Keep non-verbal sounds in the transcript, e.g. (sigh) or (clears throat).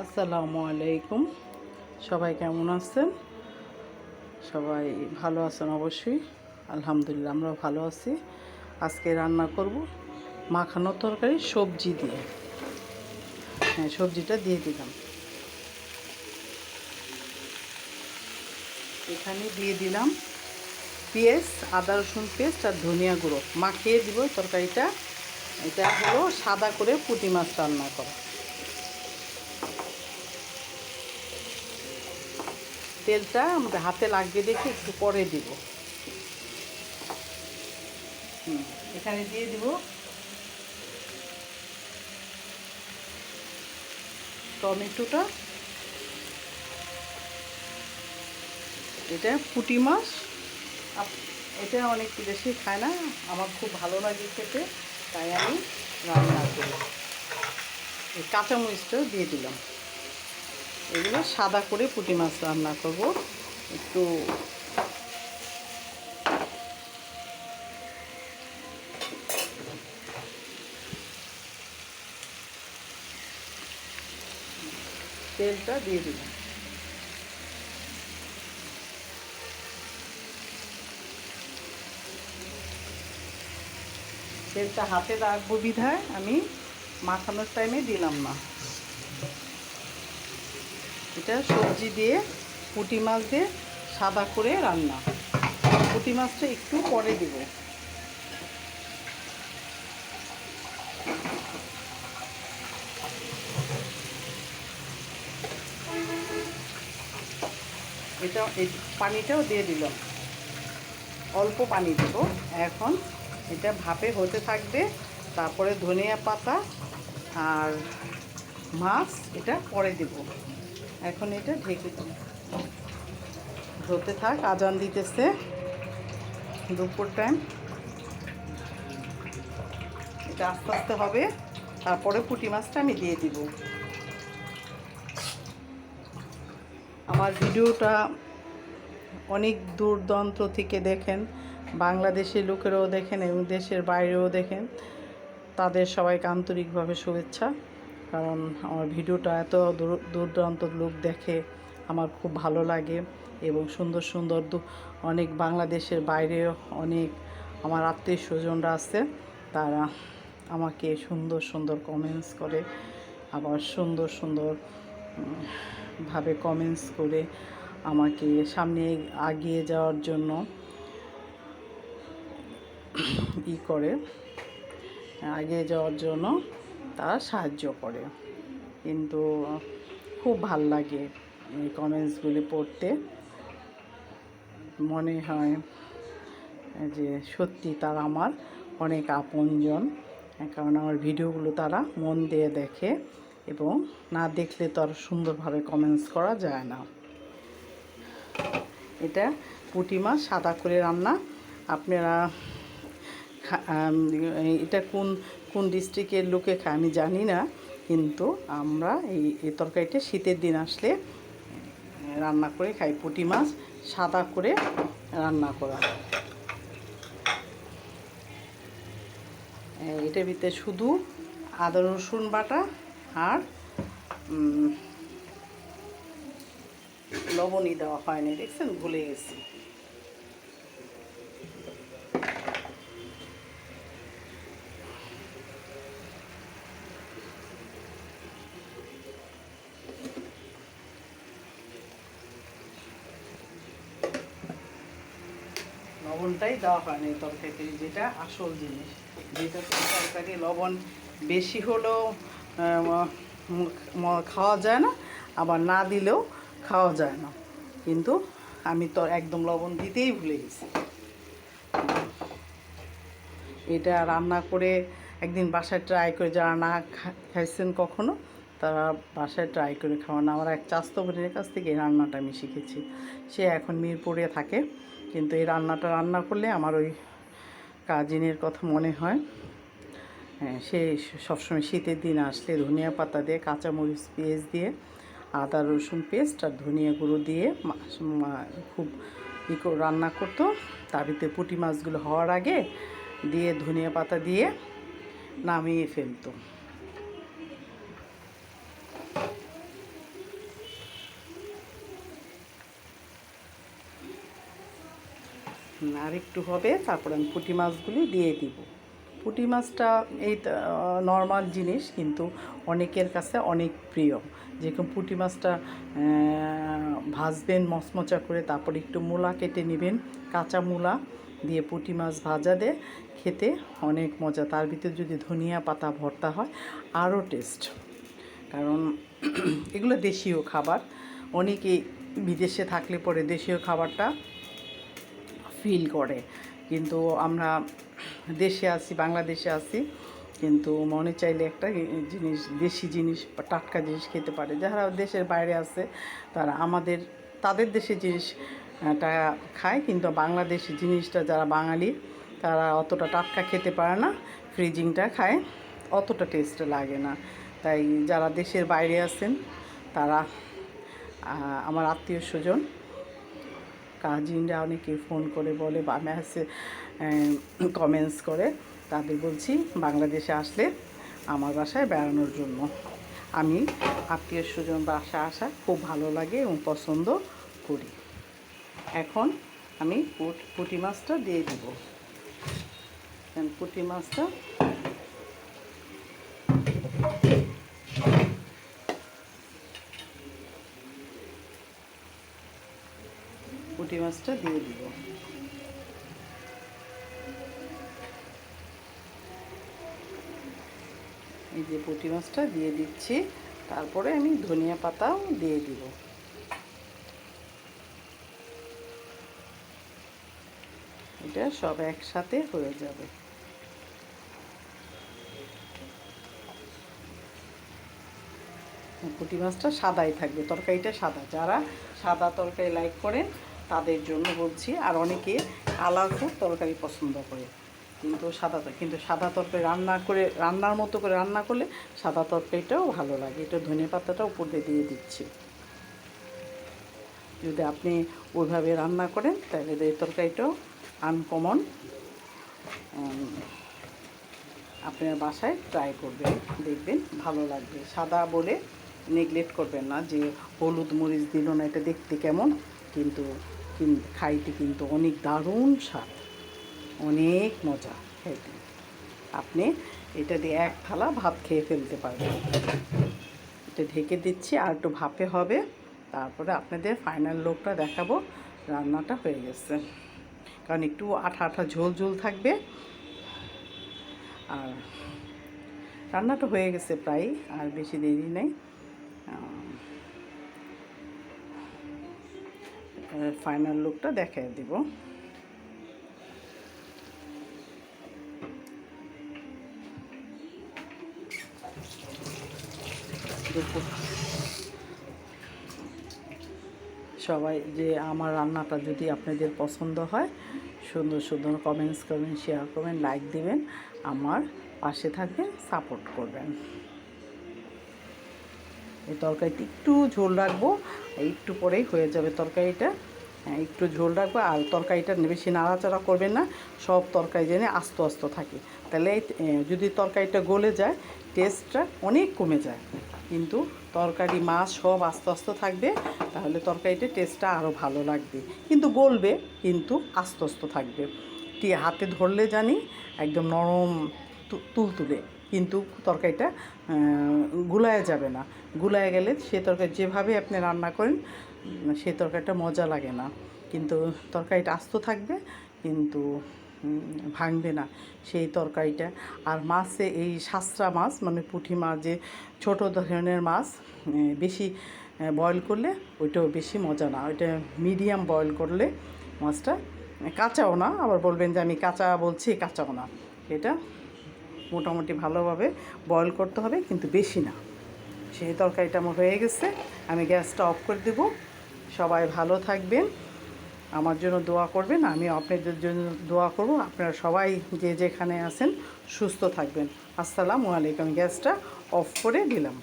আসসালামু আলাইকুম। সবাই কেমন আছেন? সবাই ভালো আছেন অবশ্যই। আলহামদুলিল্লাহ আমরা ভালো আছি। আজকে রান্না করব মাখানো তরকারি সবজি দিয়ে। হ্যাঁ সবজিটা দিয়ে দিলাম। এখানে দিয়ে দিলাম পেঁয়াজ, আদা, রসুন পেস্ট আর ধনিয়া গুঁড়ো। মাখিয়ে দিব তরকারিটা। এটা হলো সাদা করে পুঁটি মাছ রান্না করা। তেলটা আমাদের হাতে লাগিয়ে দেখে একটু পরে দিব। এখানে দিয়ে দিব। টমেটোটা। এটা পুঁটি মাছ। এটা অনেক বেশি খায় না, আমার খুব ভালো লাগে খেতে, তাই আমি রান্না করি। কাঁচামরিচটাও দিয়ে দিলাম। এগুলো সাদা করে পুঁটি মাছ রান্না করব। একটু তেলটা দিয়ে দিলাম। তেলটা হাতে রাখব বিধায় আমি মাখানোর টাইমে দিলাম না। এটা সবজি দিয়ে, পুঁটি মাছ দিয়ে সাদা করে রান্না। পুঁটি মাছটা একটু পরে দিব। এটা পানিটাও দিয়ে দিলাম। অল্প পানি দেব। এখন এটা ভাপে হতে থাকবে। তারপরে ধনিয়া পাতা আর মাছ এটা পরে দেব। এখন এটা ঢেকে দিই। ধরতে থাক, আজান দিতেছে। দুপুর টাইম এটা আস্তে আস্তে হবে। তারপরে পুঁটি মাছটা আমি দিয়ে দিব। আমার ভিডিওটা অনেক দূর দূরান্ত থেকে দেখেন, বাংলাদেশের লোকেরাও দেখেন এবং দেশের বাইরেও দেখেন। তাদের সবাইকে আন্তরিকভাবে শুভেচ্ছা। কারণ আমার ভিডিওটা এত দূর দূর লোক দেখে আমার খুব ভালো লাগে এবং সুন্দর সুন্দর অনেক বাংলাদেশের বাইরেও অনেক আমার আত্মীয় স্বজনরা আছে, তারা আমাকে সুন্দর সুন্দর কমেন্টস করে, আবার সুন্দর সুন্দর ভাবে কমেন্টস করে আমাকে সামনে আগিয়ে যাওয়ার জন্য ই করে, এগিয়ে যাওয়ার জন্য তারা সাহায্য করে। কিন্তু খুব ভালো লাগে এই কমেন্টসগুলি পড়তে। মনে হয় যে সত্যি তারা আমার অনেক আপনজন। কারণ আমার ভিডিওগুলো তারা মন দিয়ে দেখে এবং না দেখলে তো আর সুন্দরভাবে কমেন্টস করা যায় না। এটা পুঁটি মাছ সাদা করে রান্না। আপনারা এটা কোন কোন ডিস্ট্রিক্টের লোকে খায় আমি জানি না, কিন্তু আমরা এই এই তরকারিটা শীতের দিন আসলে রান্না করে খাই। পুঁটি মাছ সাদা করে রান্না করা। এটার ভিতরে শুধু আদা, রসুন বাটা আর লবণই দেওয়া হয়নি, দেখছেন? ভুলে গেছি। লবণটাই দেওয়া হয়নি তরকারিতে যেটা আসল জিনিস। যেটা তরকারি লবণ বেশি হলেও খাওয়া যায় না, আবার না দিলেও খাওয়া যায় না। কিন্তু আমি তো একদম লবণ দিতেই ভুলে গেছি। এটা রান্না করে একদিন বাসায় ট্রাই করে, যারা না খাইছেন কখনো, তারা বাসায় ট্রাই করে খাওয়ানো। আমার এক চাস্তো বোনের কাছ থেকে রান্নাটা আমি শিখেছি। সে এখন মিরপুরে থাকে। কিন্তু এই রান্নাটা রান্না করলে আমার ওই কাজিনের কথা মনে হয়। হ্যাঁ সে সবসময় শীতের দিন আসলে ধনিয়া পাতা দিয়ে, কাঁচামরিচ পেঁয়াজ দিয়ে, আদা, রসুন পেস্ট আর ধনিয়া গুঁড়ো দিয়ে খুব ই রান্না করতো। তার ভিতরে পুঁটি মাছগুলো হওয়ার আগে দিয়ে ধনিয়া পাতা দিয়ে নামিয়ে ফেলতো। আর একটু হবে, তারপর আমি পুঁটি মাছগুলি দিয়ে দিব। পুঁটি মাছটা এই নর্মাল জিনিস, কিন্তু অনেকের কাছে অনেক প্রিয়। যেরকম পুঁটি মাছটা ভাজবেন, মচমচা করে, তারপর একটু মূলা কেটে নেবেন, কাঁচা মূলা দিয়ে পুঁটি মাছ ভাজা দিয়ে খেতে অনেক মজা। তার ভিতরে যদি ধনিয়া পাতা ভর্তা হয়, আরও টেস্ট। কারণ (clears throat) এগুলো দেশীয় খাবার। অনেকেই বিদেশে থাকলে পরে দেশীয় খাবারটা ফিল করে। কিন্তু আমরা দেশে আছি, বাংলাদেশে আছি, কিন্তু মনে চাইলে একটা জিনিস, দেশি জিনিস বা টাটকা জিনিস খেতে পারে। যারা দেশের বাইরে আছে, তারা আমাদের, তাদের দেশের জিনিসটা খায়, কিন্তু বাংলাদেশি জিনিসটা যারা বাঙালি, তারা অতটা টাটকা খেতে পারে না, ফ্রিজিংটা খায়, অতটা টেস্ট লাগে না। তাই যারা দেশের বাইরে আছেন, তারা আমার আত্মীয় স্বজন কাজিনরা অনেকে ফোন করে বলে বা মেসে কমেন্টস করে। তাদের বলছি, বাংলাদেশে আসলে আমার বাসায় বেড়ানোর জন্য। আমি আত্মীয় স্বজন বাসা আসা খুব ভালো লাগে এবং পছন্দ করি। এখন আমি পুট- মাছটা দিয়ে দিব। পুঁটি মাছটা পুঁটি মাছটা দিয়ে দিব। এই যে পুঁটি মাছটা দিয়ে দিচ্ছি, তারপরে আমি ধনিয়া পাতাও দিয়ে দিব। এটা সব একসাথে হয়ে যাবে। পুঁটি মাছটা সাদাই থাকবে, তরকারিটা সাদা। যারা সাদা তরকারি লাইক করেন তাদের জন্য বলছি। আর অনেকে কালারফুল তরকারি পছন্দ করে। কিন্তু সাদা কিন্তু সাদা তরকারি রান্না করে, রান্নার মতো করে রান্না করলে সাদা তরকারিটাও ভালো লাগে। এটা ধনে পাতাটা উপর দিয়ে দিয়ে দিচ্ছি। যদি আপনি ওইভাবে রান্না করেন, তাহলে এই তরকারিটাও আনকমন আপনার বাসায় ট্রাই করবেন, দেখবেন ভালো লাগবে। সাদা বলে নেগলেক্ট করবেন না যে হলুদ মরিচ দিল না, এটা দেখতে কেমন? কিন্তু খাইতে কিন্তু অনেক দারুণ স্বাদ। অনেক মজা খাইতে। আপনি এটা দিয়ে এক থালা ভাত খেয়ে ফেলতে পারবেন। এটা ঢেকে দিচ্ছি, আর একটু ভাপে হবে। তারপরে আপনাদের ফাইনাল লোকটা দেখাবো, রান্নাটা হয়ে গেছে। কারণ একটু আঠা আঠা ঝোল ঝোল থাকবে। আর রান্নাটা হয়ে গেছে প্রায়, আর বেশি দেরি নেই। ফাইনাল লুকটা দেখাই দিব। সবাই যে আমার রান্নাটা যদি আপনাদের পছন্দ হয়, সুন্দর সুন্দর কমেন্টস করবেন শেয়ার করবেন লাইক দিবেন, আমার পাশে থাকবেন সাপোর্ট করবেন। এই তরকারিটা একটু ঝোল রাখব একটু পরেই হয়ে যাবে তরকারিটা। হ্যাঁ, একটু ঝোল রাখব আর তরকারিটা বেশি নাড়াচাড়া করবেন না সব তরকারি যেন আস্ত আস্ত থাকে। তাহলে যদি তরকারিটা গলে যায় টেস্টটা অনেক কমে যায়। কিন্তু তরকারি মাছ সব আস্তে আস্তে থাকবে তাহলে তরকারিটা টেস্টটা আরও ভালো লাগবে। কিন্তু গলবে কিন্তু আস্তে আস্তে থাকবে। টি হাতে ধরলে জানি একদম নরম তুলতুলে। কিন্তু তরকারিটা গুলায় যাবে না। গুলায় গেলে সে তরকারি যেভাবে আপনি রান্না করেন সে তরকারিটা মজা লাগে না। কিন্তু তরকারিটা আস্ত থাকবে, কিন্তু ভাঙবে না সেই তরকারিটা। আর মাছে এই শাস্ত্রা মাছ মানে পুঁটি মাছ, যে ছোটো ধরনের মাছ বেশি বয়েল করলে ওইটাও বেশি মজা না। ওইটা মিডিয়াম বয়েল করলে মাছটা কাঁচাও না। আবার বলবেন যে আমি কাঁচা বলছি, কাঁচাও না। এটা মোটামুটি ভালোভাবে বয়ল করতে হবে, কিন্তু বেশি না। সেই তরকারিটা আমার হয়ে গেছে, আমি গ্যাসটা অফ করে দেব। সবাই ভালো থাকবেন, আমার জন্য দোয়া করবেন আমি আপনাদের জন্য দোয়া করব। আপনারা সবাই যে যেখানে আছেন, সুস্থ থাকবেন। আসসালামু আলাইকুম, গ্যাসটা অফ করে দিলাম।